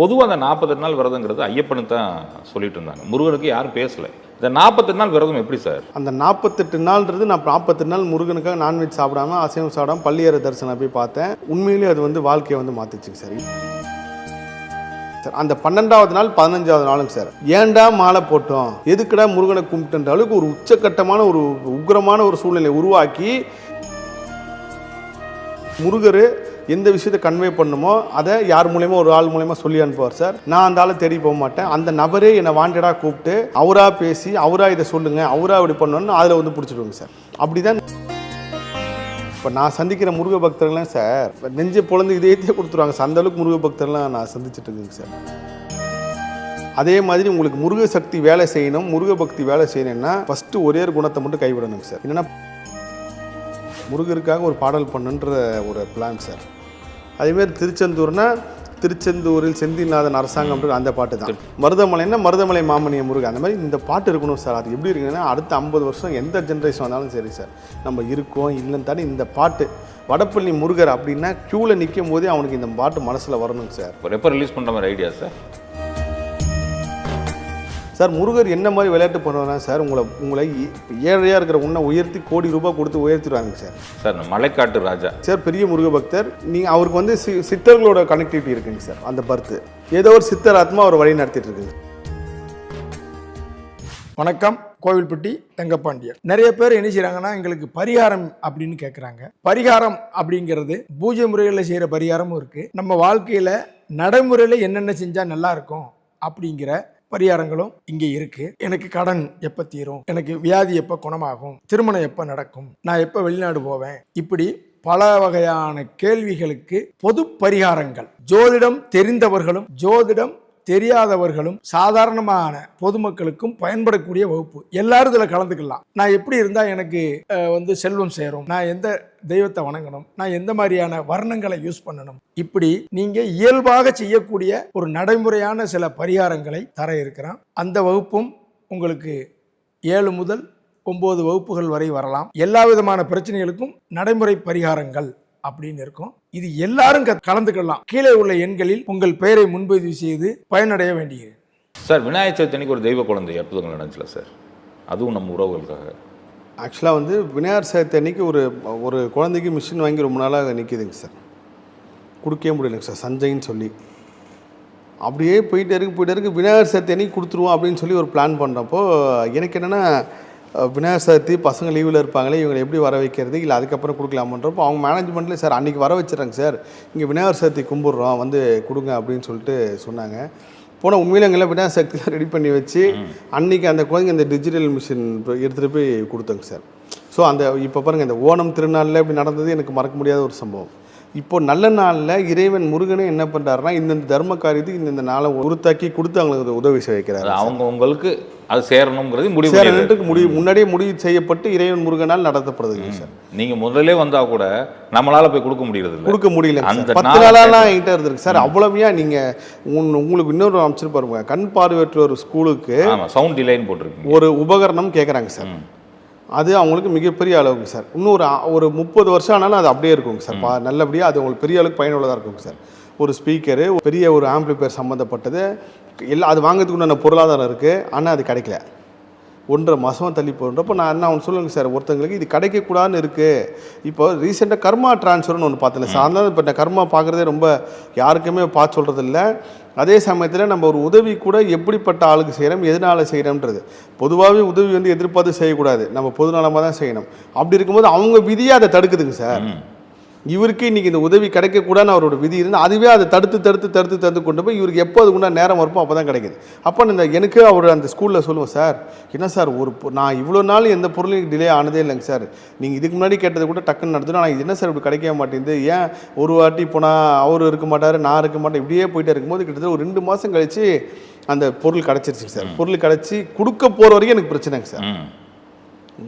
பொதுவாக அந்த நாற்பத்தெட்டு நாள் விரதங்கிறது ஐயப்பனு தான் சொல்லிட்டு இருந்தாங்க. முருகனுக்கு யாரும் பேசலை. இந்த நாற்பத்தெட்டு நாள் விரதம் எப்படி சார்? அந்த நாற்பத்தெட்டு நாள்ன்றது நான் நாற்பத்தெட்டு நாள் முருகனுக்காக நான்வெஜ் சாப்பிடாம அசைவம் சாப்பிடாம பள்ளியற தரிசனம் போய் பார்த்தேன். உண்மையிலேயே அது வந்து வாழ்க்கையை வந்து மாற்றிச்சுங்க சார். சார் அந்த பன்னெண்டாவது நாள் பதினஞ்சாவது நாளுங்க சார். ஏன்டா மாலை போட்டோம்? எதுக்குடா முருகனை கும்பிட்டுன்ற அளவுக்கு ஒரு உச்சக்கட்டமான ஒரு உக்கிரமான ஒரு சூழ்நிலையை உருவாக்கி முருகர் எந்த விஷயத்தை கன்வே பண்ணுமோ அதை யார் மூலயமா ஒரு ஆள் மூலயமா சொல்லி அனுப்புவார் சார் நான் அந்த ஆளை தேடி போக மாட்டேன். அந்த நபரே என்னை வாண்டடாக கூப்பிட்டு அவராக பேசி அவராக இதை சொல்லுங்க அவராக இப்படி பண்ணணும்னு அதில் வந்து பிடிச்சிடுவாங்க சார் அப்படிதான் இப்போ நான் சந்திக்கிற முருக பக்தர்கள்லாம் சார் நெஞ்ச பொழந்து இதயத்தையே கொடுத்துருவாங்க சார் அந்த அளவுக்கு முருக பக்தர்லாம் நான் சந்திச்சுட்டு இருக்கேங்க சார் அதே மாதிரி உங்களுக்கு முருக சக்தி வேலை செய்யணும் முருக பக்தி வேலை செய்யணும்னா ஃபஸ்ட்டு ஒரே ஒரு குணத்தை மட்டும் கைவிடணுங்க சார் என்னென்னா முருகருக்காக ஒரு பாடல் பண்ணுன்ற ஒரு பிளான் சார் அதேமாரி திருச்செந்தூர்னா திருச்செந்தூரில் செந்தில்நாதன் அரசாங்கம் அந்த பாட்டு தான் மருதமலைன்னா மருதமலை மாமணிய முருகன். அந்த மாதிரி இந்த பாட்டு இருக்கணும் சார். அது எப்படி இருக்குன்னா அடுத்த ஐம்பது வருஷம் எந்த ஜென்ரேஷன் வந்தாலும் சரி சார். நம்ம இருக்கோம் இல்லைன்னு தானே இந்த பாட்டு வடப்பள்ளி முருகர் அப்படின்னா க்யூவில் நிற்கும் போதே அவனுக்கு இந்த பாட்டு மனசில் வரணும் சார். இப்போ எப்போ ரிலீஸ் பண்ணுற மாதிரி ஐடியா சார்? சார் முருகர் என்ன மாதிரி விளையாட்டு பண்ணுவாங்க சார் உங்களை உங்களை ஏ- ஏழையாக இருக்கிற உன்னை உயர்த்தி கோடி ரூபாய் கொடுத்து உயர்த்திடுவாங்க சார். சார் மலைக்காட்டு ராஜா. சார் பெரிய முருக பக்தர் நீங்கள் அவருக்கு வந்து சி சித்தர்களோட கனெக்டிவிட்டி இருக்குங்க சார் அந்த பர்த்து. ஏதோ ஒரு சித்தர் ஆத்மா அவர் வழி நடத்திட்டு இருக்குங்க வணக்கம். கோவில்பட்டி தங்கப்பாண்டியன் நிறைய பேர் என்ன செய்றாங்கன்னா எங்களுக்கு பரிகாரம் அப்படின்னு கேட்குறாங்க பரிகாரம் அப்படிங்கிறது பூஜை முறைகளில் செய்கிற பரிகாரமும் இருக்கு. நம்ம வாழ்க்கையில நடைமுறையில் என்னென்ன செஞ்சா நல்லா இருக்கும் அப்படிங்கிற பரிகாரங்களும் இங்கே இருக்கு. எனக்கு கடன் எப்போ தீரும்? எனக்கு வியாதி எப்போ குணமாகும்? திருமணம் எப்போ நடக்கும்? நான் எப்போ வெளிநாடு போவேன்? இப்படி பல வகையான கேள்விகளுக்கு பொது பரிகாரங்கள். ஜோதிடம் தெரிந்தவர்களும் ஜோதிடம் தெரியாதவர்களும் சாதாரணமான பொதுமக்களுக்கும் பயன்படக்கூடிய வகுப்பு. எல்லாரும் இதில் கலந்துக்கலாம். நான் எப்படி இருந்தால் எனக்கு வந்து செல்வம் சேரும். நான் எந்த தெய்வத்தை வணங்கணும்? நான் எந்த மாதிரியான வர்ணங்களை யூஸ் பண்ணணும்? இப்படி நீங்கள் இயல்பாக செய்யக்கூடிய ஒரு நடைமுறையான சில பரிகாரங்களை தர இருக்கிறான். அந்த வகுப்பும் உங்களுக்கு ஏழு முதல் ஒம்பது வகுப்புகள் வரை வரலாம். எல்லா விதமான பிரச்சனைகளுக்கும் நடைமுறை பரிகாரங்கள் அப்படின்னு இருக்கும். இது எல்லாரும் க- கலந்துக்கலாம். கீழே உள்ள எண்களில் உங்கள் பெயரை முன்பதிவு செய்து பயனடைய வேண்டியது. சார் விநாயகர் சதுர்த்தி அன்னைக்கு ஒரு தெய்வ குழந்தை அற்புதங்கள் நடந்துச்சுல சார்? அதுவும் நம்ம உறவுகளுக்காக. ஆக்சுவலாக வந்து விநாயகர் சதுர்த்தி அன்னைக்கு ஒரு ஒரு குழந்தைக்கு மிஷின் வாங்கி ரொம்ப நாளாக நிற்கிதுங்க சார். கொடுக்கவே முடியலைங்க சார் சஞ்சய்ன்னு சொல்லி. அப்படியே போயிட்டே இருக்கு போயிட்டே இருக்கு. விநாயகர் சதுர்த்தி அன்னைக்கு கொடுத்துருவோம் அப்படின்னு சொல்லி ஒரு பிளான் பண்ணுறப்போ எனக்கு என்னென்னா விநாயகர் சதுர்த்தி பசங்க லீவில் இருப்பாங்களே இவங்களை எப்படி வர வைக்கிறது? இல்லை அதுக்கப்புறம் கொடுக்கலாமன்றப்போ அவங்க மேனேஜ்மெண்ட்டில் சார் அன்றைக்கி வர வச்சிடறாங்க சார். இங்கே விநாயகர் சதுர்த்தி கும்பிட்றோம் வந்து கொடுங்க அப்படின்னு சொல்லிட்டு சொன்னாங்க. போனால் உண்மையில எங்கெல்லாம் விநாயகர் சதுர்த்திலாம் ரெடி பண்ணி வச்சு அன்றைக்கி அந்த குழந்தைங்க இந்த டிஜிட்டல் மிஷின் எடுத்துகிட்டு போய் கொடுத்தாங்க சார். ஸோ அந்த இப்போ பாருங்கள் இந்த ஓணம் திருநாளில் இப்படி நடந்தது எனக்கு மறக்க முடியாத ஒரு சம்பவம். இப்போ நல்ல நாளில் இறைவன் முருகனே என்ன பண்ணுறாருன்னா இந்தந்த தர்ம காரியத்துக்கு இந்தந்த நாளை உருத்தாக்கி கொடுத்து அவங்களுக்கு உதவி அது அவங்க உங்களுக்கு அது சேரணுங்கிறது முடிவு சேர பண்ணிடுறாரு. நேரத்துக்கு முடிவு. முன்னாடியே முடிவு செய்யப்பட்டு இறைவன் முருகனால் நடத்தப்படுதுங்க சார்? நீங்க முதல்ல வந்தா கூட நம்மளால போய் கொடுக்க முடியறது கொடுக்க முடியல அந்த பத்து நாளை நாளாலாம் என்கிட்ட இருந்திருக்கு சார். அவ்வளவையா நீங்கள் உன் உங்களுக்கு இன்னொரு அமைச்சிருப்பாருங்க. கண் பார்வையற்ற ஒரு ஸ்கூலுக்கு சவுண்ட் டிலைன் போட்டிருக்கீங்க. ஒரு உபகரணம் கேட்குறாங்க சார். அது அவங்களுக்கு மிகப்பெரிய அளவுக்கு சார். இன்னும் ஒரு ஒரு முப்பது வருஷம் ஆனாலும் அது அப்படியே இருக்குங்க சார். பா நல்லபடியாக அது உங்களுக்கு பெரிய அளவுக்கு பயனுள்ளதாக இருக்குங்க சார். ஒரு ஸ்பீக்கரு பெரிய ஒரு ஆம்பிளிஃபையர் சம்மந்தப்பட்டது எல்லாம் அது வாங்குறதுக்கு உண்டான பொருளாதாரம் இருக்குது ஆனால் அது கிடைக்கல. ஒன்றரை மாதம் தள்ளி போகிறப்போ நான் என்ன அவன் சொல்லுங்க சார் ஒருத்தங்களுக்கு இது கிடைக்கக்கூடாதுன்னு இருக்குது இப்போ ரீசெண்டாக கர்மா ட்ரான்ஸ்ஃபர்னு ஒன்று பார்த்தேன் சார். அதனால இப்போ நான் கர்மா பார்க்குறதே ரொம்ப யாருக்குமே பார்த்து சொல்கிறது இல்லை அதே சமயத்தில் நம்ம ஒரு உதவி கூட எப்படிப்பட்ட ஆளுக்கு செய்கிறோம் எதனால் செய்கிறோம்ன்றது பொதுவாகவே உதவி வந்து எதிர்பார்த்து செய்யக்கூடாது. நம்ம பொதுநலமாக தான் செய்யணும். அப்படி இருக்கும்போது அவங்க விதியை அதை தடுக்குதுங்க சார். இவருக்கு இன்னைக்கு இந்த உதவி கிடைக்கக்கூடாதுன்னு அவரோட விதி இருந்தால் அதுவே அதை தடுத்து தடுத்து தடுத்து தடுத்து கொண்டு போய் இவருக்கு எப்போ அதுக்குண்டா நேரம் வரப்போ அப்போ தான் கிடைக்குது. அப்போ இந்த எனக்கு அவர் அந்த ஸ்கூலில் சொல்லுவேன் சார் என்ன சார் ஒரு நான் இவ்வளோ நாள் எந்த பொருளையும் டிலே ஆனதே இல்லைங்க சார். நீங்கள் இதுக்கு முன்னாடி கேட்டது கூட டக்குன்னு நடத்தணும் ஆனால் இது என்ன சார் இப்படி கிடைக்க மாட்டேங்குது? ஏன் ஒரு வாட்டி போனால் அவர் இருக்க மாட்டார் நான் இருக்க மாட்டேன்? இப்படியே போயிட்டே இருக்கும்போது கிட்டத்தட்ட ஒரு ரெண்டு மாதம் கழிச்சு அந்த பொருள் கிடச்சிருச்சுங்க சார். பொருள் கிடச்சி கொடுக்க போகிற வரைக்கும் எனக்கு பிரச்சனைங்க சார்.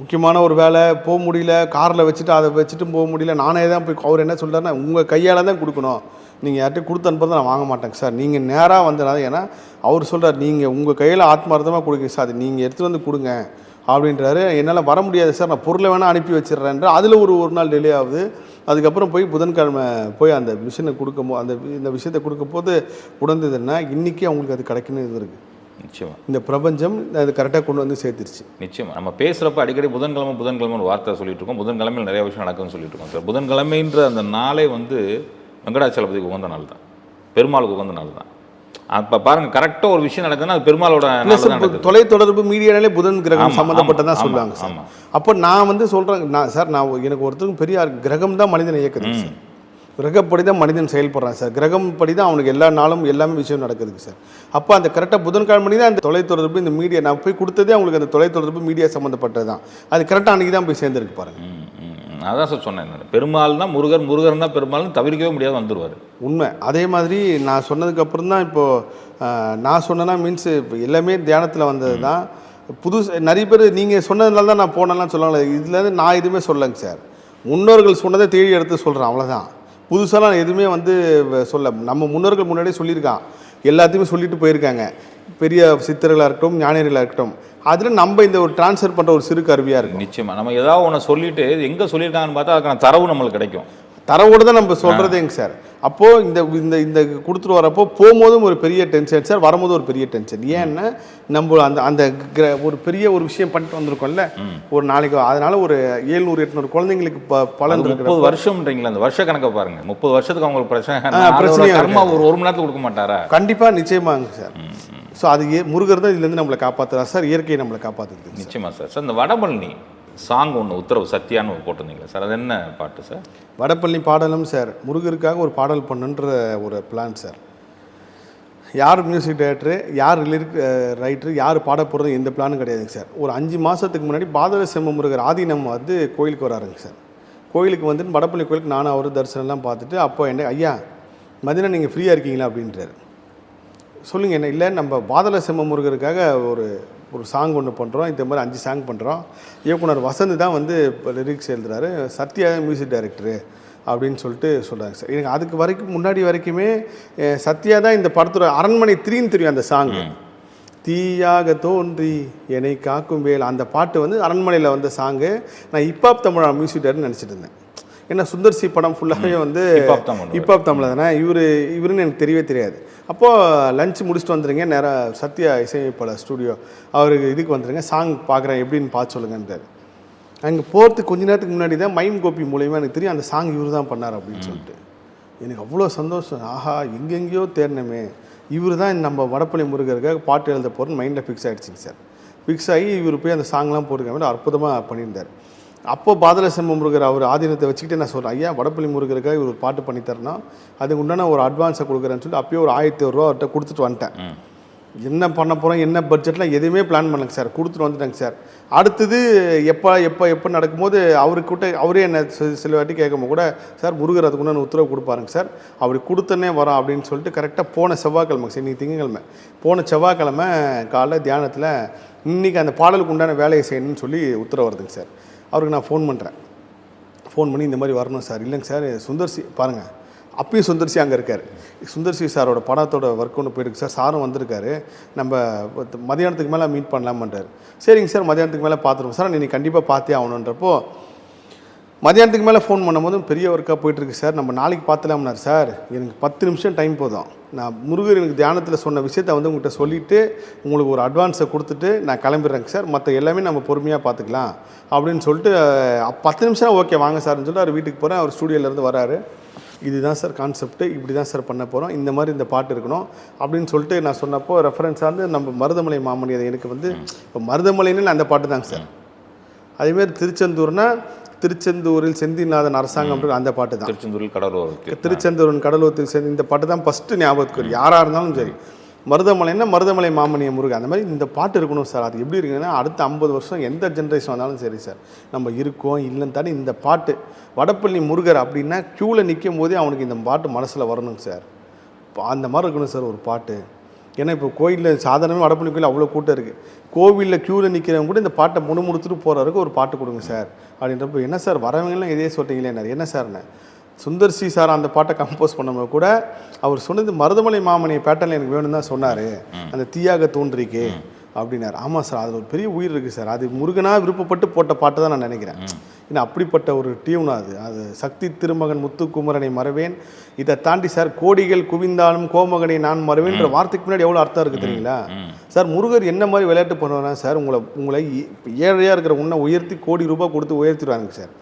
முக்கியமான ஒரு வேலை போக முடியல காரில் வச்சுட்டு அதை வச்சுட்டு போக முடியல. நானே தான் போய் அவர் என்ன சொல்கிறாருன்னா உங்கள் கையால் தான் கொடுக்கணும். நீங்கள் யார்கிட்ட கொடுத்து அனுப்புறது நான் வாங்க மாட்டேங்க சார். நீங்கள் நேராக வந்துடாது ஏன்னா அவர் சொல்கிறார் நீங்கள் உங்கள் கையில் ஆத்மார்த்தமாக கொடுங்க சார். அது நீங்கள் எடுத்துகிட்டு வந்து கொடுங்க அப்படின்றாரு. என்னால் வர முடியாது சார். நான் பொருளை வேணால் அனுப்பி வச்சிடுறேன்ற அதில் ஒரு ஒரு நாள் டிலே ஆகுது. அதுக்கப்புறம் போய் புதன்கிழமை போய் அந்த மிஷினை கொடுக்கும்போது அந்த இந்த விஷயத்தை கொடுக்கும்போது உடந்ததுன்னா இன்றைக்கி அவங்களுக்கு அது கிடைக்கணும் இருந்திருக்கு. நிச்சயமா. இந்த பிரபஞ்சம் அது கரெக்டாக கொண்டு வந்து சேர்த்துருச்சு. நிச்சயமா. நம்ம பேசுகிறப்ப அடிக்கடி புதன்கிழமை புதன்கிழமை ஒரு வார்த்தை சொல்லிட்டு இருக்கோம். புதன்கிழமையில் நிறைய விஷயம் நடக்கும்னு சொல்லிட்டு இருக்கோம் சார். புதன்கிழமைன்ற அந்த நாளே வந்து வெங்கடாச்சலபதிக்கு உகந்த நாள் தான். பெருமாளுக்கு உகந்த நாள் தான். அப்போ பாருங்க கரெக்டாக ஒரு விஷயம் நடக்குதுன்னா அது பெருமாளோட தொலைத்தொடர்பு மீடியானாலே புதன் கிரகம் சம்மந்தப்பட்டதான் சொல்லுவாங்க ஆமா, சார். ஆமா. அப்போ நான் வந்து சொல்கிறேன் நான் சார் நான் எனக்கு ஒருத்தருக்கு பெரிய கிரகம் தான் மனிதனை இயக்குதுங்க சார். கிரகப்படி தான் மனிதன் செயல்படுறான் சார். கிரகம் படி தான் அவனுக்கு எல்லா நாளும் எல்லாமே விஷயம் நடக்குதுங்க சார். அப்போ அந்த கரெக்டாக புதன்கிழமை தான் அந்த தொலைத்தொடர்பு இந்த மீடியா நான் போய் கொடுத்ததே அவங்களுக்கு அந்த தொலைத்தொடர்பு மீடியா சம்மந்தப்பட்டது தான். அது கரெக்டாக அன்றைக்கி தான் போய் சேர்ந்துருக்கு பாருங்க. ம், ம், ம். அதான் சார் சொன்னேன். பெருமாள்னா முருகர் முருகர் தான் பெருமாள்னு தவிர்க்கவே முடியாது வந்துருவார். உண்மை. அதே மாதிரி நான் சொன்னதுக்கு அப்புறம் தான் இப்போது நான் சொன்னேன்னா மீன்ஸ் இப்போ எல்லாமே தியானத்தில் வந்தது தான். புதுசு நிறைய பேர் நீங்கள் சொன்னதுனால தான் நான் போனேன்லாம் சொல்லுவாங்களே இதுலேருந்து நான் எதுவுமே சொல்லலைங்க சார். முன்னோர்கள் சொன்னதை தேடி எடுத்து சொல்கிறேன் அவ்வளோதான் புதுசாலாம் எதுவுமே வந்து வ- சொல்ல நம்ம முன்னோர்கள் முன்னாடியே சொல்லியிருக்கான். எல்லாத்தையுமே சொல்லிட்டு போயிருக்காங்க. பெரிய சித்தர்களாக இருக்கட்டும் ஞானியர்களாக இருக்கட்டும். அதில் நம்ம இந்த ஒரு ட்ரான்ஸ்ஃபர் பண்ணுற ஒரு சிறு கருவியாக இருக்கும். நிச்சயமாக நம்ம ஏதாவது ஒன்று சொல்லிட்டு எங்கே சொல்லியிருக்காங்கன்னு பார்த்தா அதுக்கான தரவு நம்மளுக்கு கிடைக்கும். தரவோடு தான் நம்ம சொல்கிறதேங்க சார்? அப்போது இந்த இந்த இந்த கொடுத்துட்டு வரப்போ போகும்போதும் ஒரு பெரிய டென்ஷன் சார் வரும்போது ஒரு பெரிய டென்ஷன் ஏன்னா நம்ம அந்த அந்த ஒரு பெரிய ஒரு விஷயம் பண்ணிட்டு வந்திருக்கோம்ல ஒரு நாளைக்கு அதனால ஒரு ஏழ்நூறு எட்நூறு குழந்தைங்களுக்கு ப பலன் முப்பது வருஷம்ன்றீங்களா அந்த வருஷ கணக்கை பாருங்க. முப்பது வருஷத்துக்கு அவங்களுக்கு பிரச்சனை. பிரச்சனை கர்மா ஒரு ஒரு மணி நேரத்துக்கு கொடுக்க மாட்டாரா? கண்டிப்பாக நிச்சயமாங்க சார். ஸோ அது முருகர் தான் இதுலேருந்து நம்மளை காப்பாற்றுறா சார் இயற்கையை நம்மளை காப்பாற்றுது நிச்சயமா சார். சார் இந்த வடபழனி சாங் ஒன்று உத்தரவு சத்யான்னு போட்டிருந்தீங்க சார். அது என்ன பாட்டு சார்? வடப்பள்ளி பாடலும் சார் முருகருக்காக ஒரு பாடல் பண்ணுன்ற ஒரு பிளான் சார். யார் மியூசிக் டைரக்டரு யார் லிரிக் ரைட்டரு யார் பாட போகிறது எந்த பிளானும் கிடையாதுங்க சார். ஒரு அஞ்சு மாதத்துக்கு முன்னாடி பாதர செம்ம முருகர் ஆதீனம் வந்து கோயிலுக்கு வராருங்க சார். கோயிலுக்கு வந்துட்டு வடப்பள்ளி கோயிலுக்கு நானும் அவர் தரிசனம்லாம் பார்த்துட்டு அப்போ என்ன ஐயா மதினா நீங்கள் ஃப்ரீயாக இருக்கீங்களா? அப்படின்றார். சொல்லுங்கள் என்ன இல்லை நம்ம பாதல செம்ம முருகருக்காக ஒரு ஒரு சாங் ஒன்று பண்ணுறோம் இந்த மாதிரி அஞ்சு சாங் பண்ணுறோம் இயக்குனர் வசந்த் தான் வந்து இப்போ லிரிக்ஸ் எழுதுறாரு. சத்யா மியூசிக் டைரக்டரு அப்படின்னு சொல்லிட்டு சொல்கிறாங்க சார். எனக்கு அதுக்கு வரைக்கும் முன்னாடி வரைக்குமே சத்யா தான் இந்த படத்தோட அரண்மனை த்ரீன்னு தெரியும் அந்த சாங் தீயாக தோன்றி என்னை காக்கும் வேல். அந்த பாட்டு வந்து அரண்மனையில் வந்த சாங்கு நான் ஹிப்ஹாப் தமிழா மியூசிக் டைரக்டர் நினச்சிட்டு இருந்தேன். ஏன்னா சுந்தர் சி படம் ஃபுல்லாகவே வந்து. ஹிப்ஹாப் தமிழ் தானே? இவர் இவருன்னு எனக்கு தெரியவே தெரியாது. அப்போது லஞ்ச் முடிச்சுட்டு வந்துருங்க. நேராக சத்யா இசையமைப்பாளர் ஸ்டூடியோ அவருக்கு இதுக்கு வந்துருங்க. சாங் பார்க்குறேன் எப்படின்னு பார்த்து சொல்லுங்கன்றாரு. அங்கே போகிறதுக்கு கொஞ்ச நேரத்துக்கு முன்னாடி தான் மைம் கோபி மூலயமா எனக்கு தெரியும் அந்த சாங் இவர் தான் பண்ணார் அப்படின்னு சொல்லிட்டு. எனக்கு அவ்வளோ சந்தோஷம். ஆஹா எங்கெங்கேயோ தேடினமே. இவர் தான் நம்ம வடப்பள்ளி முருகருக்காக பாட்டு எழுத போகிறேன்னு மைண்டில் ஃபிக்ஸ் ஆகிடுச்சிங்க சார். ஃபிக்ஸ் ஆகி இவர் போய் அந்த சாங்லாம் போட்டுருக்காங்க அற்புதமாக பண்ணியிருந்தார். அப்போ பாதல செம்ம முருகர் அவர் ஆதீனத்தை வச்சுக்கிட்டு நான் சொல்கிறேன் ஐயா வடப்பள்ளி முருகருக்காக இவர் ஒரு பாட்டு பண்ணி தரணும். அதுக்கு உண்டான ஒரு அட்வான்ஸை கொடுக்குறேன்னு சொல்லி அப்பயே ஒரு ஆயிரத்தி ஒரு ரூபா அவர்கிட்ட கொடுத்துட்டு வந்துட்டேன். என்ன பண்ண போகிறோம் என்ன பட்ஜெட்லாம் எதுவுமே பிளான் பண்ணலங்க சார். கொடுத்துட்டு வந்துட்டேங்க சார். அடுத்தது எப்போ எப்போ எப்போ நடக்கும்போது அவருக்கு கூட அவரே என்ன சில வாட்டி கேட்கும்போது கூட சார் முருகர் அதுக்கு உண்டான உத்தரவு கொடுப்பாருங்க சார். அப்படி கொடுத்தனே வரோம் அப்படின்னு சொல்லிட்டு கரெக்டாக போன செவ்வாய்க்கிழமை சரி இன்னைக்கு திங்கக்கிழமை. போன செவ்வாய்க்கிழமை காலைல தியானத்தில் இன்னைக்கு அந்த பாடலுக்கு உண்டான வேலையை செய்யணும்னு சொல்லி உத்தரவு வருதுங்க சார். அவருக்கு நான் ஃபோன் பண்ணுறேன். ஃபோன் பண்ணி இந்த மாதிரி வரணும் சார். இல்லைங்க சார் சுந்தர்சி பாருங்கள் அப்பயும் சுந்தர்சி அங்கே இருக்கார். சுந்தர்சி சாரோட படத்தோட ஒர்க் ஒன்று போயிருக்கு சார். சாரும் வந்திருக்காரு. நம்ம மதியானத்துக்கு மேலே மீட் பண்ணலாமான்றார். சரிங்க சார் மதியானத்துக்கு மேலே பார்த்துருவோம் சார். நீ கண்டிப்பாக பார்த்தே ஆகணுன்றப்போ மதியானத்துக்கு மேலே ஃபோன் பண்ணும்போது பெரிய ஒர்க்காக போயிட்டுருக்கு சார். நம்ம நாளைக்கு பார்த்துலாம்னார் சார். எனக்கு பத்து நிமிஷம் டைம் போதும். நான் முருகர் எனக்கு தியானத்தில் சொன்ன விஷயத்த வந்து உங்கள்கிட்ட சொல்லிவிட்டு உங்களுக்கு ஒரு அட்வான்ஸை கொடுத்துட்டு நான் கிளம்பிடுறேங்க சார். மற்ற எல்லாமே நம்ம பொறுமையாக பார்த்துக்கலாம் அப்படின்னு சொல்லிட்டு பத்து நிமிஷம் ஓகே வாங்க சார்னு சொல்லிட்டு அவர் வீட்டுக்கு போகிறேன் அவர் ஸ்டூடியோலேருந்து வராரு. இதுதான் சார் கான்செப்ட்டு இப்படி தான் சார் பண்ண போகிறோம் இந்த மாதிரி இந்த பாட்டு இருக்கணும் அப்படின்னு சொல்லிட்டு நான் சொன்னப்போ ரெஃபரன்ஸாக வந்து நம்ம மருதமலை மாமணி அது எனக்கு வந்து இப்போ மருதமலைன்னு அந்த பாட்டு தாங்க சார் அதேமாரி திருச்செந்தூர்னால் திருச்செந்தூரில் செந்திநாதன் அரசாங்கம் அந்த பாட்டு தான். திருச்செந்தூரில் கடலூர் திருச்செந்தூரன் கடலூர் சேர்ந்து இந்த பாட்டு தான் ஃபஸ்ட்டு ஞாபகத்துக்கு யாராக இருந்தாலும் சரி. மருதமலைன்னா மருதமலை மாமணிய முருகன். அந்த மாதிரி இந்த பாட்டு இருக்கணும் சார். அது எப்படி இருக்குன்னா அடுத்த ஐம்பது வருஷம் எந்த ஜென்ரேஷன் வந்தாலும் சரி சார். நம்ம இருக்கோம் இல்லைன்னு தானே இந்த பாட்டு. வடப்பள்ளி முருகர் அப்படின்னா க்யூவில் நிற்கும் போதே அவனுக்கு இந்த பாட்டு மனசில் வரணுங்க சார். அந்த மாதிரி இருக்கணும் சார் ஒரு பாட்டு. ஏன்னா இப்போ கோயிலில் சாதாரணமாக வடப்பள்ளி கோயில் அவ்வளோ கூட்டம் இருக்குது கோவிலில் க்யூவில் நிற்கிறவங்க கூட இந்த பாட்டை முணுமுணுத்துட்டு போகிறவருக்கு ஒரு பாட்டு கொடுங்க சார். அப்படின்றப்போ என்ன சார் வரவங்களாம் இதே சொல்லிட்டீங்களே என்ன. சார்ண்ணே சுந்தர் சி சார் அந்த பாட்டை கம்போஸ் பண்ணும்போது கூட அவர் சொன்னது மருதமலை மாமணி பேட்டர்ல எனக்கு வேணும்னு தான் சொன்னார். அந்த தீயாக தோன்றிக்கு அப்படின்னாரு. ஆமாம் சார் அதில் ஒரு பெரிய உயிர் இருக்குது சார். அது முருகனாக விருப்பப்பட்டு போட்ட பாட்டு தான் நான் நினைக்கிறேன். ஏன்னா அப்படிப்பட்ட ஒரு டியூன் அது. அது சக்தி திருமகன் முத்துக்குமரனை மறவேன். இதை தாண்டி சார் கோடிகள் குவிந்தாலும் கோமகனை நான் மறவேன்ற வார்த்தைக்கு முன்னாடி எவ்வளோ அர்த்தம் இருக்குது தெரியுங்களா? சார் முருகர் என்ன மாதிரி விளையாட்டு பண்ணுவாரா சார்? உங்களை உங்களை ஏழையாக இருக்கிற உன்னை உயர்த்தி கோடி ரூபாய் கொடுத்து உயர்த்திடுவாங்க சார்.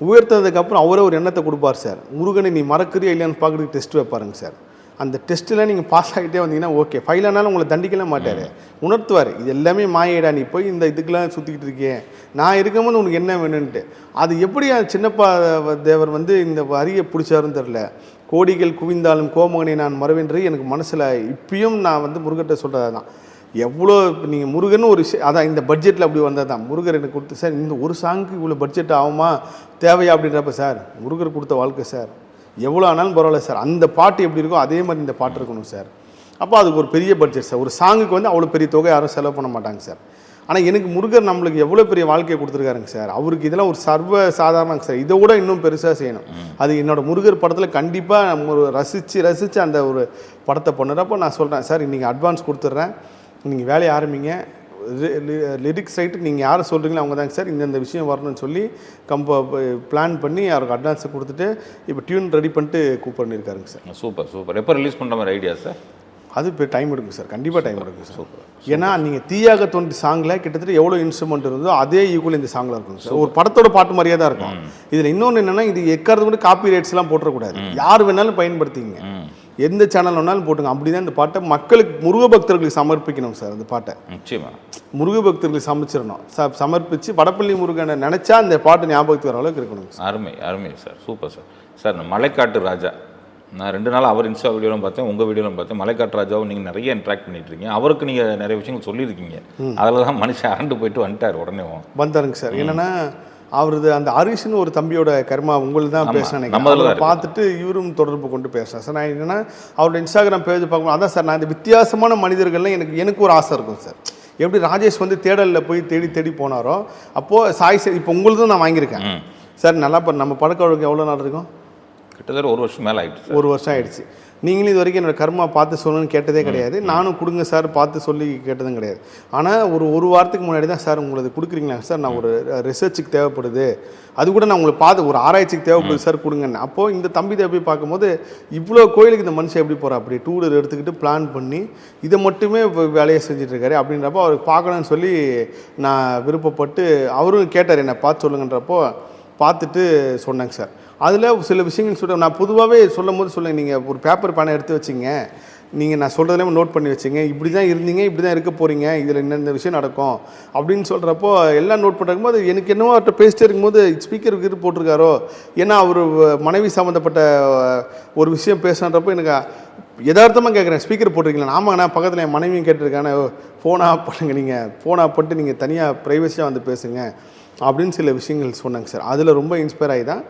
உயர்த்ததுக்கப்புறம் அவரே ஒரு எண்ணத்தை கொடுப்பார் சார். முருகனை நீ மறக்கறியா இல்லையான்னு பார்க்குறதுக்கு டெஸ்ட் வைப்பாருங்க சார். அந்த டெஸ்ட்டில் நீங்கள் பாஸ் ஆகிட்டே வந்தீங்கன்னா ஓகே ஃபைல் ஆனாலும் உங்களை தண்டிக்கலாம் மாட்டார். உணர்த்துவார். இது எல்லாமே மாயடா நீ போய் இந்த இதுக்கெல்லாம் சுற்றிக்கிட்டு இருக்கேன் நான் இருக்கும்போது உனக்கு என்ன வேணும்ன்ட்டு. அது எப்படி அந்த சின்னப்பா தேவர் வந்து இந்த வரியை பிடிச்சாருன்னு தெரில கோடிகள் குவிந்தாலும் கோமகனை நான் மறவென்று எனக்கு மனசில் இப்பயும் நான் வந்து முருகர்கிட்ட சொல்கிறது தான் எவ்வளோ இப்போ நீங்கள் முருகன் ஒரு விஷயம் அதான் இந்த பட்ஜெட்டில் அப்படி வந்தது தான். முருகர் எனக்கு கொடுத்து சார் இந்த ஒரு சாங்குக்கு இவ்வளோ பட்ஜெட் ஆகுமா? தேவையா? அப்படின்றப்ப சார் முருகர் கொடுத்த வாழ்க்கை சார். எவ்வளோ ஆனாலும் பரவாயில்ல சார். அந்த பாட்டு எப்படி இருக்கோ அதே மாதிரி இந்த பாட்டு இருக்கணும் சார். அப்போ அதுக்கு ஒரு பெரிய பட்ஜெட் சார். ஒரு சாங்குக்கு வந்து அவ்வளோ பெரிய தொகை யாரும் செலவு பண்ண மாட்டாங்க சார். ஆனால் எனக்கு முருகர் நம்மளுக்கு எவ்வளோ பெரிய வாழ்க்கையை கொடுத்துருக்காருங்க சார். அவருக்கு இதெல்லாம் ஒரு சர்வ சாதாரணங்க சார். இதை விட இன்னும் பெருசாக செய்யணும். அது என்னோடய முருகர் படத்தில் கண்டிப்பாக நம்ம ஒரு ரசித்து ரசித்து அந்த ஒரு படத்தை பண்ணுறப்போ நான் சொல்கிறேன் சார் இன்றைக்கி அட்வான்ஸ் கொடுத்துட்றேன். நீங்கள் வேலையை ஆரம்பிங்க. லிரிக்ஸ் ரைட்டு நீங்கள் யாரை சொல்கிறீங்களோ அவங்க தாங்க சார் இந்தந்த விஷயம் வரணும்னு சொல்லி கம்ப பிளான் பண்ணி அவருக்கு அட்வான்ஸை கொடுத்துட்டு இப்போ டியூன் ரெடி பண்ணிட்டு கூப்பிட்டுருக்காருங்க சார். Super super. எப்போ ரிலீஸ் பண்ணுற மாதிரி ஐடியா சார்? அது இப்போ டைம் எடுக்கும் சார். கண்டிப்பாக டைம் எடுக்கும் சார். ஏன்னா நீங்கள் தீயாக தோன்றி சாங்கில் கிட்டத்தட்ட எவ்வளோ இன்ஸ்ட்ருமெண்ட் இருந்தோ அதே ஈக்குவல் இந்த சாங்கில் இருக்கும் சார். ஒரு படத்தோட பாட்டு மாதிரியே தான் இருக்கும். இதில் இன்னொன்று என்னென்னா இது எக்காரது கூட காப்பி ரைட்ஸ்லாம் போட்டுறக்கூடாது. யார் வேணாலும் பயன்படுத்திங்க. எந்த சேனல் வேணாலும் போட்டுங்க. அப்படி தான் இந்த பாட்டை மக்களுக்கு முருக பக்தர்களுக்கு சமர்ப்பிக்கணும் சார் அந்த பாட்டை. நிச்சயமா. முருக பக்தர்களுக்கு சமைச்சிடணும் ச சமர்ப்பித்து வடப்பள்ளி முருகனை நினச்சா அந்த பாட்டு ஞாபகத்துக்கு வர அளவுக்கு இருக்கணும் சார். அருமை அருமை சார். Super sir. சார் இந்த மலைக்காட்டு ராஜா. நான் ரெண்டு நாள் அவர் இன்ஸ்டா வீடியோலாம் பார்த்தேன் உங்கள் வீடியோலாம் பார்த்தேன். மலைக்காட்டு ராஜாவும் நீங்கள் நிறைய இன்ட்ராக்ட் பண்ணிட்டு இருக்கீங்க. அவருக்கு நீங்கள் நிறைய விஷயங்கள் சொல்லியிருக்கீங்க. அதில் தான் மனுஷன் அரண்டு போயிட்டு வந்துட்டார் உடனே. வந்தாருங்க சார். என்னன்னா அவரது அந்த ஹரிஷ்னு ஒரு தம்பியோட கர்மா உங்களுக்கு தான் பேசினேன் தான். பார்த்துட்டு இவரும் தொடர்பு கொண்டு பேசுகிறேன் சார் நான் என்னன்னா அவரோட இன்ஸ்டாகிராம் பேஜ் பார்க்கும்போது அதான் சார் நான் இந்த வித்தியாசமான மனிதர்கள்லாம் எனக்கு எனக்கு ஒரு ஆசை இருக்கும் சார். எப்படி ராஜேஷ் வந்து தேடலில் போய் தேடி தேடி போனாரோ அப்போது சாய் சார் இப்போ உங்களுதும் நான் வாங்கியிருக்கேன். சார் நல்லா இப்போ நம்ம பழக்க வழக்கம் எவ்வளோ நாள் இருக்கும்? கிட்டத்தட்ட ஒரு வருஷம் மேலே ஆயிடுச்சு சார். ஒரு வருஷம் ஆயிடுச்சு. நீங்களும் இது வரைக்கும் என்னோட கர்மா பார்த்து சொல்லணும்னு கேட்டதே கிடையாது. நானும் கொடுங்க சார் பார்த்து சொல்லி கேட்டதும் கிடையாது. ஆனால் ஒரு ஒரு வாரத்துக்கு முன்னாடி தான் சார் உங்களுக்கு கொடுக்குறீங்களா? சார் நான் ஒரு ரிசர்ச்சுக்கு தேவைப்படுது. அது கூட நான் உங்களை பார்த்து ஒரு ஆராய்ச்சிக்கு தேவைப்படுது சார் கொடுங்கன்னு. அப்போது இந்த தம்பி தேவை போய் பார்க்கும்போது இவ்வளோ கோயிலுக்கு இந்த மனுஷன் எப்படி போகிறா அப்படி டூலர் எடுத்துக்கிட்டு பிளான் பண்ணி இதை மட்டுமே வேலையை செஞ்சுட்டு இருக்காரு அப்படின்றப்போ அவருக்கு பார்க்கணும்னு சொல்லி நான் விருப்பப்பட்டு அவரும் கேட்டார் என்னை பார்த்து சொல்லுங்கன்றப்போ பார்த்துட்டு சொன்னேங்க சார். அதில் சில விஷயங்கள் சொல்ல நான் பொதுவாகவே சொல்லும் போது சொல்லுங்கள் நீங்கள் ஒரு பேப்பர் பேனை எடுத்து வச்சிங்க. நீங்கள் நான் சொல்கிறதுலேயே நோட் பண்ணி வச்சிங்க. இப்படி தான் இருந்தீங்க இப்படி தான் இருக்க போகிறீங்க இதில் இந்த விஷயம் நடக்கும் அப்படின்னு சொல்கிறப்போ எல்லாம் நோட் பண்ணுறக்கும் போது எனக்கு என்னவோ அவர்கிட்ட பேசிட்டே இருக்கும்போது ஸ்பீக்கர் இது போட்டிருக்காரோ? ஏன்னா அவர் மனைவி சம்மந்தப்பட்ட ஒரு விஷயம் பேசுகிறப்போ எனக்கு யதார்த்தமாக கேட்குறேன் ஸ்பீக்கர் போட்டிருக்கீங்களா? ஆமாங்கண்ணா பக்கத்தில் என் மனைவியும் கேட்டிருக்கானே ஃபோன் ஆஃப் பண்ணுங்க நீங்கள் ஃபோன் ஆஃப் பண்ணிட்டு நீங்கள் தனியாக ப்ரைவசியாக வந்து பேசுங்க அப்படின்னு சில விஷயங்கள் சொன்னாங்க சார். அதில் ரொம்ப இன்ஸ்பயர் ஆகி தான்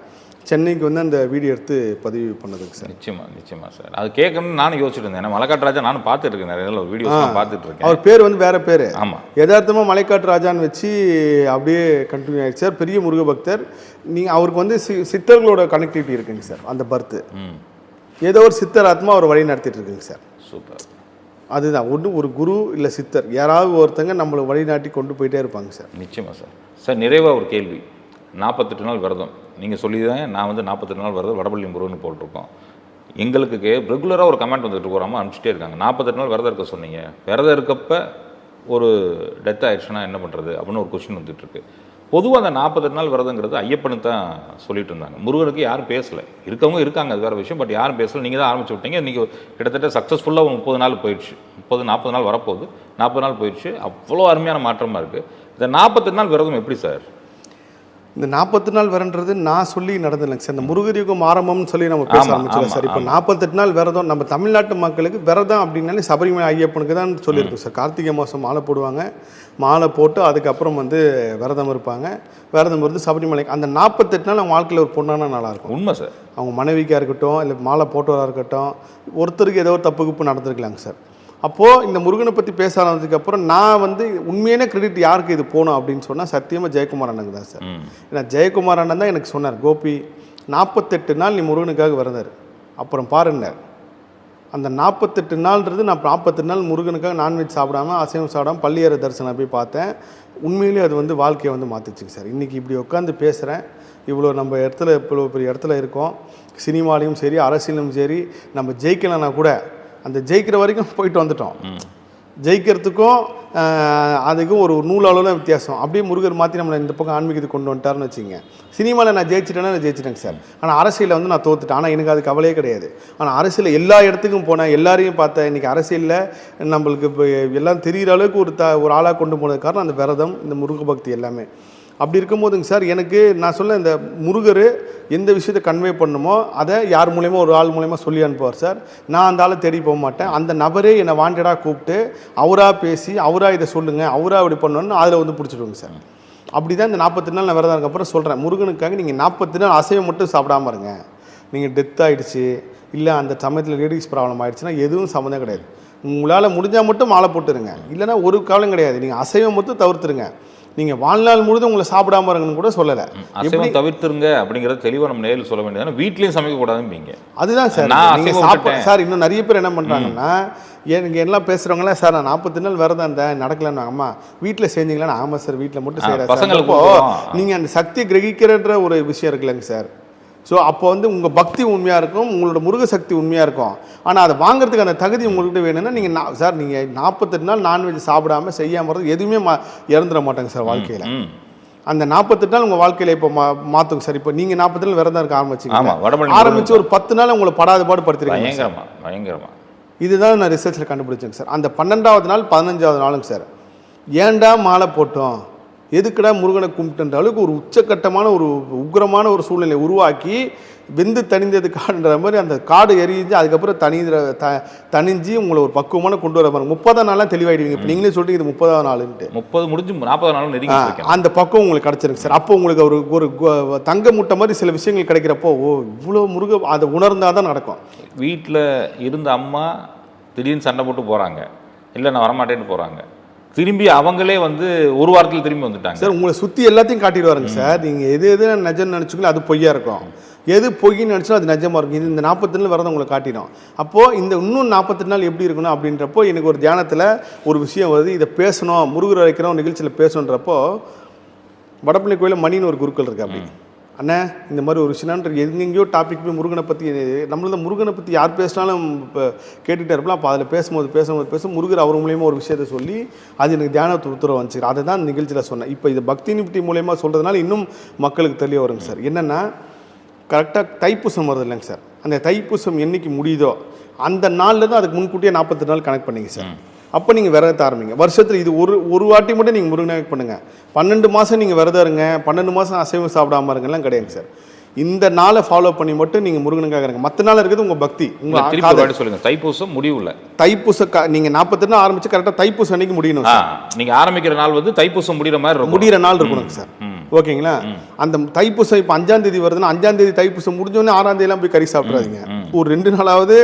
சென்னைக்கு வந்து அந்த வீடியோ எடுத்து பதிவு பண்ணதுங்க சார். நிச்சயமா நிச்சயமா சார். அது கேட்கணும்னு நானும் யோசிச்சுட்டு இருந்தேன். ஏன்னா மலைக்காட்டு ராஜா நானும் பார்த்துட்டு இருக்கேன். நிறைய வீடியோஸ் பார்த்துட்டு இருக்கேன். அவர் பேர் வந்து வேற பேர். ஆமா. யதார்த்தமாக மலைக்காட்டு ராஜான்னு வச்சு அப்படியே கண்டினியூ ஆயிடுச்சு சார். பெரிய முருக பக்தர். நீங்கள் அவருக்கு வந்து சி சித்தர்களோட கனெக்டிவிட்டி இருக்குங்க சார் அந்த பர்த்து ஏதோ ஒரு சித்தர் ஆத்மா அவர் வழி நடத்திட்டு இருக்குங்க சார். சூப்பர். அதுதான். ஒன்று ஒரு குரு இல்லை சித்தர். யாராவது ஒருத்தங்க நம்மளை வழிநாட்டி கொண்டு போயிட்டே இருப்பாங்க சார். நிச்சயமா சார். சார் நிறைவாக ஒரு கேள்வி. நாற்பத்தெட்டு நாள் விரதம். நீங்கள் சொல்லி தான் நான் வந்து நாற்பத்தெட்டு நாள் விரதம் வடபள்ளி முருகன் போட்டிருக்கோம். எங்களுக்கு ரெகுலராக ஒரு கமெண்ட் வந்துட்டு இருக்கு ஒரு அம்மா அனுப்பிச்சிட்டே இருக்காங்க. நாற்பத்தெட்டு நாள் விரதம் இருக்க சொன்னீங்க. விரதம் இருக்கப்ப ஒரு டெத் ஆயிடுச்சுன்னா என்ன பண்ணுறது அப்படின்னு ஒரு கொஸ்டின் வந்துட்டுருக்கு பொதுவாக அந்த நாற்பத்தெட்டு நாள் விரதங்கிறது ஐயப்பனுக்கு தான் சொல்லிட்டு இருந்தாங்க. முருகனுக்கு யாரும் பேசலை. இருக்கவங்க இருக்காங்க அது வேறு விஷயம் பட் யாரும் பேசல. நீங்கள் தான் ஆரம்பிச்சு விட்டீங்க. இன்றைக்கி கிட்டத்தட்ட சக்ஸஸ்ஃபுல்லாக ஒரு முப்பது நாள் போயிடுச்சு. முப்பது நாற்பது நாள் வரப்போகுது. நாற்பது நாள் போயிடுச்சு. அவ்வளோ அருமையான மாற்றமாக இருக்குது இந்த நாற்பத்தெட்டு நாள் விரதம் எப்படி சார்? இந்த நாற்பத்தி நாள் வரன்றது நான் சொல்லி நடந்தலைங்க சார். இந்த முருகர் யுகம் ஆரம்பம்னு சொல்லி நம்ம பேச ஆமா, சார். இப்போ. நாற்பத்தெட்டு நாள் விரதம் நம்ம தமிழ்நாட்டு மக்களுக்கு விரதம் அப்படின்னாலே சபரிமலை ஐயப்பனுக்கு தான் சொல்லியிருக்கோம் சார். கார்த்திகை மாதம் மாலை போடுவாங்க. மாலை போட்டு அதுக்கப்புறம் வந்து விரதம் இருப்பாங்க. விரதம் இருந்து சபரிமலை அந்த நாற்பத்தெட்டு நாள் அவங்க வாழ்க்கையில் ஒரு பொண்ணான நாளாக இருக்கும் உண்மை சார். அவங்க மனைவிக்காக இருக்கட்டும் இல்லை மாலை போட்டவராக இருக்கட்டும் ஒருத்தருக்கு ஏதோ ஒரு தப்பு குப்பு நடந்திருக்கலாங்க சார். அப்போது இந்த முருகனை பற்றி பேச ஆரம்பிச்சதுக்கப்புறம் நான் வந்து உண்மையான கிரெடிட் யாருக்கு இது போகணும் அப்படின்னு சொன்னால் சத்தியமாக ஜெயக்குமார் அண்ணனுக்கு தான் சார். ஏன்னா ஜெயக்குமார் அண்ணன் தான் எனக்கு சொன்னார் கோபி நாற்பத்தெட்டு நாள் நீ முருகனுக்காக விரதாரு அப்புறம் பாருன்னார் அந்த நாற்பத்தெட்டு நாள்ன்றது நான் நாற்பத்தெட்டு நாள் முருகனுக்காக நான்வெஜ் சாப்பிடாம அசைவம் சாப்பிடாம பள்ளியற தரிசனம் போய் பார்த்தேன். உண்மையிலேயே அது வந்து வாழ்க்கையை வந்து மாற்றுச்சுங்க சார். இன்றைக்கி இப்படி உட்காந்து பேசுகிறேன் இவ்வளோ நம்ம இடத்துல இவ்வளோ பெரிய இடத்துல இருக்கோம். சினிமாலையும் சரி அரசியலும் சரி நம்ம ஜெயிக்கலைன்னா கூட அந்த ஜெயிக்கிற வரைக்கும் போயிட்டு வந்துட்டோம். ஜெயிக்கிறதுக்கும் அதுக்கும் ஒரு நூல் அளவில் வித்தியாசம். அப்படியே முருகர் மாற்றி நம்மளை இந்த பக்கம் ஆன்மீகத்துக்கு கொண்டு வந்துட்டாருன்னு வச்சுங்க சினிமாவில் நான் ஜெயிச்சிட்டேன்னா நான் ஜெயிச்சிட்டேங்க சார். ஆனால் அரசியலில் வந்து நான் தோத்துட்டேன். ஆனால் எனக்கு அது கவலையே கிடையாது. ஆனால் அரசியலில் எல்லா இடத்துக்கும் போனேன் எல்லாரையும் பார்த்தேன் இன்றைக்கி அரசியலில் நம்மளுக்கு இப்போ எல்லாம் தெரிகிற அளவுக்கு ஒரு த ஒரு ஆளாக கொண்டு போனது காரணம் அந்த விரதம் இந்த முருக பக்தி எல்லாமே. அப்படி இருக்கும்போதுங்க சார் எனக்கு நான் சொல்ல இந்த முருகர் எந்த விஷயத்தை கன்வே பண்ணுமோ அதை யார் மூலயமா ஒரு ஆள் மூலயமா சொல்லி அனுப்புவார் சார். நான் அந்த ஆளை தேடி போக மாட்டேன். அந்த நபரே என்னை வாண்டடாக கூப்பிட்டு அவராக பேசி அவராக இதை சொல்லுங்கள் அவராக இப்படி பண்ணணும்னு அதில் வந்து பிடிச்சிடுவோங்க சார். அப்படி தான் இந்த நாற்பத்தி நாள் நான் விரதம் இருக்கப்புறம் சொல்கிறேன் முருகனுக்காக நீங்கள் நாற்பத்தி நாள் அசைவம் மட்டும் சாப்பிடாம இருங்க. நீங்கள் டெத் ஆகிடுச்சு இல்லை அந்த சமயத்தில் லேடிஸ் ப்ராப்ளம் ஆகிடுச்சுன்னா எதுவும் சம்மந்தம் கிடையாது. உங்களால் முடிஞ்சால் மட்டும் மாலை போட்டுருங்க. இல்லைன்னா ஒரு காலம் கிடையாது. நீங்கள் அசைவம் மட்டும் தவிர்த்துருங்க. நீங்கள் வாழ்நாள் முழுதும் உங்களை சாப்பிடாம இருங்கன்னு கூட சொல்லலை. அசைவம் தவிர்த்துருங்க அப்படிங்கறது தெளிவா நம்ம நேரில் சொல்ல வேண்டியது வீட்லயும் சமைக்க கூடாதும்பீங்க. அதுதான் சார். நான் நீங்கள் சாப்பிட. சார் இன்னும் நிறைய பேர் என்ன பண்ணுறாங்கன்னா எனக்கு எல்லாம் பேசுகிறவங்களாம் சார் நான் நாற்பத்தி நாள் விரதம் இருந்தேன் நடக்கலன்னு அம்மா வீட்டில் செஞ்சீங்களா? ஆமாம் சார் வீட்டில் மட்டும் செய்கிறேன் பசங்களுக்கு. நீங்கள் அந்த சக்தியை கிரகிக்கிறன்ற ஒரு விஷயம் இருக்குல்லங்க சார். ஸோ அப்போ வந்து உங்கள் பக்தி உண்மையாக இருக்கும் உங்களோட முருக சக்தி உண்மையாக இருக்கும். ஆனால் அதை வாங்குறதுக்கு அந்த தகுதி உங்கள்கிட்ட வேணும்னா நீங்கள் சார் நீங்கள் நாற்பத்தெட்டு நாள் நான்வெஜ் சாப்பிடாம செய்யாமல் எதுவுமே மா இறந்துட மாட்டாங்க சார் வாழ்க்கையில். அந்த நாற்பத்தெட்டு நாள் உங்கள் வாழ்க்கையில் இப்போ மா மாற்றுங்க சார் இப்போ நீங்கள் நாற்பத்தி நாள் விரதம் இருக்க ஆரம்பிச்சிங்க ஆரம்பிச்சு ஒரு பத்து நாள் உங்களை படாத பாடு படுத்துறீங்க பயங்கரமா பயங்கரமா. இதுதான் நான் ரிசர்ச்சில் கண்டுபிடிச்சேங்க சார் அந்த பன்னெண்டாவது நாள் பதினஞ்சாவது நாளுங்க சார் ஏன்டா மாலை போட்டோம்? எதுக்குடா முருகனை கும்பிட்டுன்ற அளவுக்கு ஒரு உச்சக்கட்டமான ஒரு உக்கிரமான ஒரு சூழ்நிலையை உருவாக்கி வெந்து தணிந்தது காடுன்ற மாதிரி அந்த காடு எரிஞ்சு அதுக்கப்புறம் தனிந்த த தணிஞ்சு உங்களை ஒரு பக்குவமான கொண்டு வர பாருங்க முப்பதாம் நாள்லாம் தெளிவாயிடுவீங்க. இப்போ நீங்களே சொல்றீங்க இது முப்பதாவது நாளுன்ட்டு. முப்பது முடிஞ்சு நாற்பது நாளும் நெருங்கி அந்த பக்கம் உங்களுக்கு கிடச்சிருக்கு சார். அப்போ உங்களுக்கு ஒரு ஒரு தங்க முட்டை மாதிரி சில விஷயங்கள் கிடைக்கிறப்போ ஓ இவ்வளோ முருக அதை உணர்ந்தாதான் தான் நடக்கும். வீட்டில் இருந்த அம்மா திடீர்னு சண்டை போட்டு போறாங்க. இல்லை நான் வரமாட்டேன்னு போறாங்க. திரும்பி அவங்களே வந்து ஒரு வாரத்தில் திரும்பி வந்துட்டாங்க. சார் உங்களை சுற்றி எல்லாத்தையும் காட்டிடுவாருங்க சார். நீங்கள் எது எது நிஜம் நினச்சிங்களோ அது பொய்யா இருக்கும். எது பொய்ன்னு நினச்சோ அது நிஜமாக இருக்கும். இது இந்த நாற்பத்தி நாள் வரதை உங்களை காட்டிடும். அப்போது இந்த இன்னும் நாற்பத்தெட்டு நாள் எப்படி இருக்கணும் அப்படின்றப்போ எனக்கு ஒரு தியானத்தில் ஒரு விஷயம் வருது. இதை பேசணும் முருகர் வைக்கிறோம் நிகழ்ச்சியில் பேசணுன்றப்போ வடப்பள்ளி கோயிலில் மணின்னு ஒரு குருக்கள் இருக்கு அப்படி. அண்ணே இந்த மாதிரி ஒரு விஷயம்ன்ற எங்கெங்கேயோ டாபிக் போய் முருகனை பற்றி நம்மள முருகனை பற்றி யார் பேசினாலும் இப்போ கேட்டுகிட்டே இருப்பலாம் அப்போ அதில் பேசும்போது பேசும்போது பேசும் முருகர் அவர் மூலியமாக ஒரு விஷயத்தை சொல்லி அது எனக்கு தியானத்தை உத்தரவு வந்துச்சு அதை தான் நிகழ்ச்சியில் சொன்னேன். இப்போ இது பக்தி நிப்தி மூலியமாக சொல்கிறதுனால இன்னும் மக்களுக்கு தெரிய வருங்க சார். என்னென்னா கரெக்டாக தைப்பூசம் வருது இல்லைங்க சார். அந்த தைப்பூசம் என்றைக்கு முடியுதோ அந்த நாளில் தான் அதுக்கு முன்கூட்டியே நாற்பத்தி நாள் கனெக்ட் பண்ணிங்க சார். அப்போ நீங்கள் விரதத்தை ஆரம்பிங்க. வருஷத்தில் இது ஒரு ஒரு வாட்டி மட்டும் நீங்கள் முருகனை பண்ணுங்கள் பன்னெண்டு மாதம் நீங்கள் விரதம் இருங்க. பன்னெண்டு மாதம் அசைவம் சாப்பிடாம இருங்கலாம் கிடையாதுங்க சார். இந்த நாளை ஃபாலோ பண்ணி மட்டும் நீங்கள் முருகனுக்காக இருங்க. மற்ற நாள் இருக்கிறது உங்கள் பக்தி. உங்கள் சொல்லுங்க. தைப்பூசம் முடிவுல. தைப்பூச நீங்கள் நாற்பத்தி நாள் ஆரம்பிச்சு கரெக்டாக தைப்பூசம் அன்னைக்கு முடியணும் ஆ சார் நீங்க ஆரம்பிக்கிற நாள் வந்து தைப்பூசம் முடிகிற மாதிரி முடிகிற நாள் இருக்கணுங்க சார். ஓகேங்களா? அந்த தைப்பூசம் இப்போ அஞ்சாம் தேதி வருதுன்னா அஞ்சாம் தேதி தைப்பூசம் முடிஞ்சோடனே ஆறாம் தேதியெல்லாம் போய் கறி சாப்பிட்றாதீங்க ஒரு ரெண்டு நாளாவது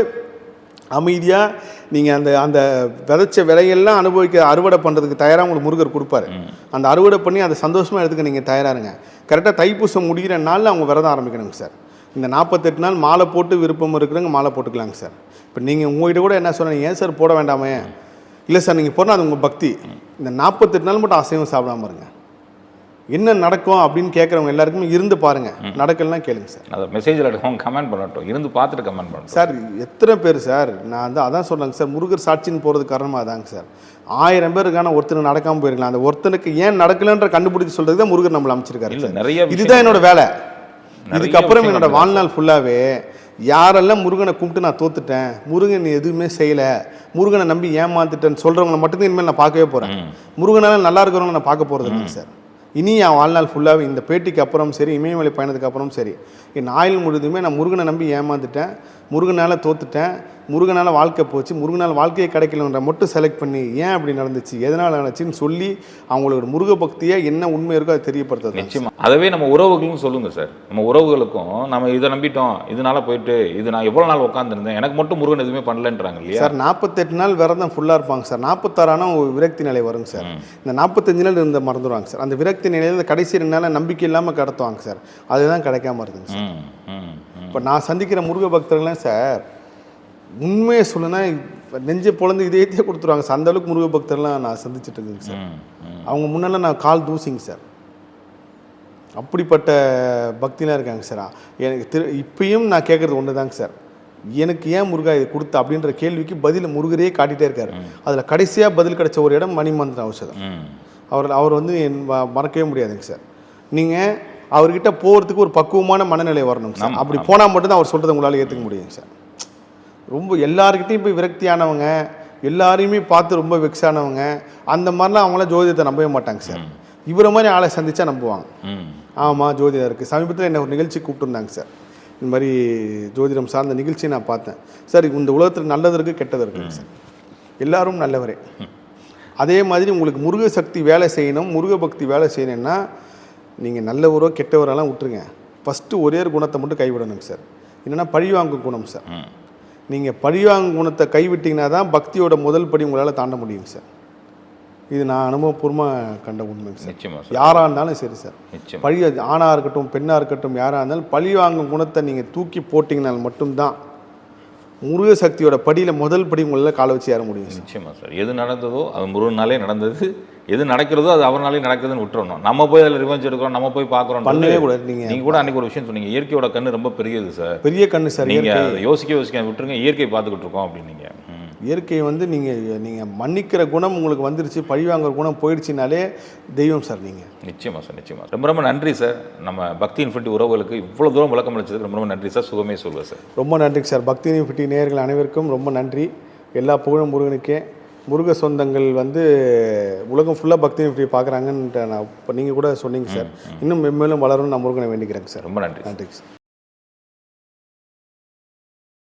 அமைதியாக நீங்கள் அந்த அந்த விதைச்ச விலையெல்லாம் அனுபவிக்க அறுவடை பண்ணுறதுக்கு தயாராக உங்களுக்கு முருகர் கொடுப்பாரு. அந்த அறுவடை பண்ணி அதை சந்தோஷமாக எடுத்துக்க நீங்கள் தயாராருங்க கரெக்டாக தைப்பூசம் முடிகிற நாளில் அவங்க விரதம் ஆரம்பிக்கணுங்க சார். இந்த நாற்பத்தெட்டு நாள் மாலை போட்டு விருப்பம் இருக்கிறவங்க மாலை போட்டுக்கலாங்க சார். இப்போ நீங்கள் உங்கள்கிட்ட கூட என்ன சொன்னீங்க ஏன் சார் போட வேண்டாமே? இல்லை சார் நீங்கள் போனால் அது உங்கள் பக்தி. இந்த நாற்பத்தெட்டு நாள் மட்டும் அசைவம் சாப்பிடாம இருங்க. என்ன நடக்கும் அப்படின்னு கேட்குறவங்க எல்லாருக்குமே இருந்து பாருங்க. நடக்கலன்னா கேளுங்க சார். அதை மெசேஜில் அவங்க கமெண்ட் பண்ணட்டும். இருந்து பார்த்துட்டு கமெண்ட் பண்ணட்டும். சார் எத்தனை பேர் சார் நான் வந்து அதான் சொல்றேங்க சார் முருகர் சாட்சின்னு போகிறதுக்கு காரணமாக அதாங்க சார். ஆயிரம் பேருக்கான ஒருத்தர் நடக்காமல் போயிருக்கலாம். அந்த ஒருத்தனுக்கு ஏன் நடக்கலன்ற கண்டுபிடிச்சு சொல்றதுக்கு தான் முருகர் நம்மளை அமைச்சிருக்காரு. நிறைய இதுதான் என்னோட வேலை. இதுக்கப்புறம் என்னோட வாழ்நாள் ஃபுல்லாகவே யாரெல்லாம் முருகனை கும்பிட்டு நான் தோத்துட்டேன் முருகன் எதுவுமே செய்யலை முருகனை நம்பி ஏமாந்துட்டேன்னு சொல்கிறவங்கள மட்டும்தான் இனிமேல் நான் பார்க்கவே போகிறேன் முருகனால நல்லா இருக்கிறவங்க நான் பார்க்க போகிறது இல்லைங்க சார். இனி என் வாழ்நாள் ஃபுல்லாகவே இந்த பேட்டிக்கு அப்புறம் சரி இமயமலை பயணத்துக்கு அப்புறம் சரி. என் ஆயுள் முழுதுமே நான் முருகனை நம்பி ஏமாந்துட்டேன். முருகனால் தோத்துட்டேன். முருகனால் வாழ்க்கை போச்சு. முருகனால் வாழ்க்கையே கிடைக்கலன்ற மட்டும் செலக்ட் பண்ணி ஏன் அப்படி நடந்துச்சு? எதனால் நடந்துச்சுன்னு சொல்லி அவங்களோட முருக பக்தியை என்ன உண்மை இருக்கோ அதை தெரியப்படுத்துறது நிச்சயமா. அதவே நம்ம உறவுகளும் சொல்லுங்க சார். நம்ம உறவுகளுக்கும் நம்ம இதை நம்பிட்டோம் இதனால போயிட்டு இது நான் எவ்வளவு நாள் உட்காந்துருந்தேன் எனக்கு மட்டும் முருகன் எதுவுமே பண்ணலன்றாங்க இல்லையா? சார் நாற்பத்தெட்டு நாள் விரதம் ஃபுல்லாக இருப்பாங்க சார். நாற்பத்தாறானா ஒரு விரக்தி நிலை வருங்க சார். இந்த நாற்பத்தஞ்சு நாள் இருந்த மறந்துடுவாங்க சார். அந்த விரக்தி நிலையில் கடைசி ரெண்டு நாள் நம்பிக்கை இல்லாமல் கடத்துவாங்க சார். அதுதான் கிடைக்காம இருக்குங்க சார். ம். இப்போ நான் சந்திக்கிற முருக பக்தர்கள்லாம் சார் உண்மையை இப்ப நெஞ்சை பொழந்து இதயத்தையே கொடுத்துருவாங்க. சார் அந்த அளவுக்கு முருக பக்தர்லாம் நான் சந்திச்சுட்டு இருக்கேங்க சார். அவங்க முன்னெல்லாம் நான் கால் தூசிங்க சார். அப்படிப்பட்ட பக்திலாம் இருக்காங்க சார். எனக்கு திரு இப்பயும் நான் கேட்குறது ஒன்று தாங்க சார். எனக்கு ஏன் முருகா இது கொடுத்த அப்படின்ற கேள்விக்கு பதில் முருகரே காட்டிகிட்டே இருக்காரு. அதில் கடைசியாக பதில் கிடைச்ச ஒரு இடம் மணிமந்திர ஔஷதம் அவர் அவர் வந்து என் ம- மறக்கவே முடியாதுங்க சார். நீங்கள் அவர்கிட்ட போகிறதுக்கு ஒரு பக்குவமான மனநிலை வரணும் சார். அப்படி போனால் மட்டும்தான் அவர் சொல்கிறத உங்களால் ஏற்றுக்க முடியுங்க சார். ரொம்ப எல்லாருக்கிட்டையும் போய் விரக்தியானவங்க எல்லாரையுமே பார்த்து ரொம்ப வெக்ஸானவங்க அந்த மாதிரிலாம் அவங்களாம் ஜோதிடத்தை நம்பவே மாட்டாங்க சார். இவரை மாதிரி ஆளை சந்திச்சா நம்புவாங்க. ஆமாம் ஜோதிடம் இருக்குது சமீபத்தில் என்ன ஒரு நிகழ்ச்சி கூப்பிட்டுருந்தாங்க சார். இந்த மாதிரி ஜோதிடம் சார்ந்த நிகழ்ச்சியை நான் பார்த்தேன். சார் இந்த உலகத்தில் நல்லது இருக்குது கெட்டது இருக்குங்க சார். எல்லாரும் நல்லவரே. அதே மாதிரி உங்களுக்கு முருக சக்தி வேலை செய்யணும் முருக பக்தி வேலை செய்யணும்னா நீங்கள் நல்லவரோ கெட்டவரெல்லாம் விட்டுருங்க. ஃபஸ்ட்டு ஒரே ஒரு குணத்தை மட்டும் கைவிடணுங்க சார் என்னென்னா பழிவாங்கும் குணம் சார் நீங்கள் பழிவாங்கும் குணத்தை கைவிட்டீங்கன்னா தான் பக்தியோட முதல் படி உங்களால் தாண்ட முடியுங்க சார் இது நான் அனுபவபூர்வமாக கண்ட உண்மைங்க சார் யாராக இருந்தாலும் சரி சார் பழி ஆணாக இருக்கட்டும் பெண்ணாக இருக்கட்டும் யாராக இருந்தாலும் பழி வாங்கும் குணத்தை நீங்கள் தூக்கி போட்டிங்கனால் மட்டும்தான் முருக சக்தியோட படியில் முதல் படி உங்களால் காலை வச்சு ஏற முடியும் சார் நிச்சயமா சார் எது நடந்ததோ அது முருகனாலே நடந்தது. எது நடக்கிறதோ அது அவர்னாலே நடக்குதுன்னு விட்டுறணும். நம்ம போய் அதில் ரிவெஞ்ச் எடுக்கிறோம் நம்ம போய் பார்க்குறோம் பண்ணவே நீங்கள் நீங்க கூட அன்னைக்கு ஒரு விஷயம் சொன்னீங்க. இயற்கையோட கண்ணு ரொம்ப பெரியது சார். பெரிய கண்ணு சார் நீங்க இயற்கை. அதை யோசிக்க யோசிக்க விட்டுருங்க. இயற்கை பார்த்துக்கிட்டு இருக்கோம் அப்படின்னீங்க. ம். இயற்கை வந்து நீங்கள் நீங்கள் மன்னிக்கிற குணம் உங்களுக்கு வந்துருச்சு பழி வாங்குற குணம் போயிடுச்சுனாலே தெய்வம் சார் நீங்கள் நிச்சயமா சார் நிச்சயமா. ரொம்ப ரொம்ப நன்றி சார். நம்ம பக்தி இன்ஃபினிட்டி உறவுகளுக்கு இவ்வளவு தூரம் விளக்கம் அளிச்சதுக்கு ரொம்ப ரொம்ப நன்றி சார். சுகமே சொல்லுவேன் சார். ரொம்ப நன்றிங்க சார். பக்தி நிஃபிட்டி நேயர்கள் அனைவருக்கும் ரொம்ப நன்றி. எல்லா புகழும் முருகனுக்கே. முருக சொந்தங்கள் வந்து உலகம் ஃபுல்லாக பக்தி நிஃபிட்டி பார்க்குறாங்கன்ட்டு நான் இப்போ நீங்கள் கூட சொன்னீங்க சார் இன்னும் மென்மேலும் வளரும்னு நான் முருகனை வேண்டிக்கிறேங்க சார் ரொம்ப நன்றி நன்றிங்க சார்